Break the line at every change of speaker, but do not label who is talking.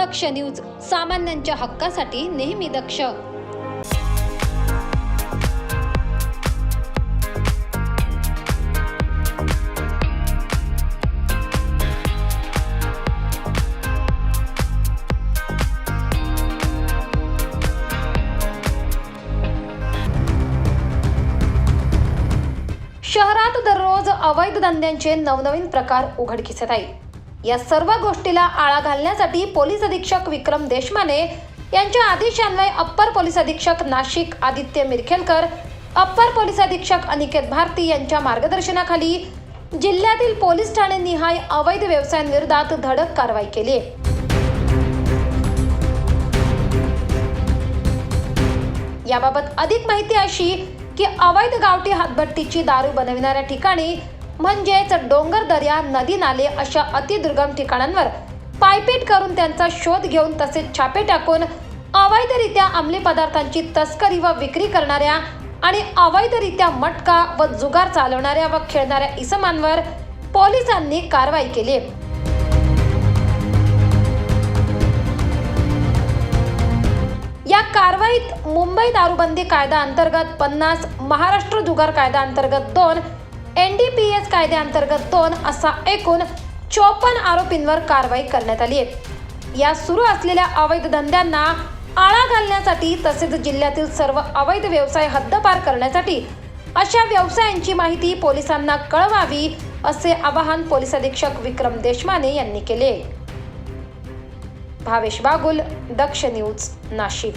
दक्ष news सामान्यांच्या हक्कासाठी नेहमी दक्ष. शहरात दररोज अवैध धंद्यांचे नवनवीन प्रकार उघडकीस येत आहे या सर्व गोष्टीला आळा घालण्यासाठी पोलीस अधीक्षक विक्रम देशमाने यांच्या आदेशान्वये अप्पर पोलीस अधीक्षक नाशिक आदित्य मिरखेलकर अप्पर पोलीस अधीक्षक अनिकेत भारती यांच्या मार्गदर्शनाखाली जिल्ह्यातील पोलीस ठाणे निहाय अवैध व्यवसायांविरोधात धडक कारवाई केली आहे. याबाबत अधिक माहिती अशी की अवैध गावठी हातभट्टीची दारू बनविणाऱ्या ठिकाणी म्हणजेच डोंगर दर्या नदी नाले अशा अतिदुर्गम ठिकाणांवर पायपीट करून त्यांचा शोध घेऊन तसेच छापे टाकून अवैधरित्या अंमली पदार्थांची तस्करी व विक्री करणाऱ्या आणि अवैधरित्या मटका व जुगार चालवणाऱ्या व खेळणाऱ्या इसमांवर पोलिसांनी कारवाई केली. या कारवाईत मुंबई दारूबंदी कायदा अंतर्गत पन्नास महाराष्ट्र जुगार कायदा अंतर्गत दोन एन डी पी एस कायद्याअंतर्गत दोन असा एकूण चोपन्न आरोपींवर कारवाई करण्यात आली आहे. या सुरू असलेल्या अवैध धंद्यांना आळा घालण्यासाठी तसेच जिल्ह्यातील सर्व अवैध व्यवसाय हद्दपार करण्यासाठी अशा व्यवसायांची माहिती पोलिसांना कळवावी असे आवाहन पोलीस अधीक्षक विक्रम देशमाने यांनी केले भावेश बागुल दक्ष न्यूज नाशिक.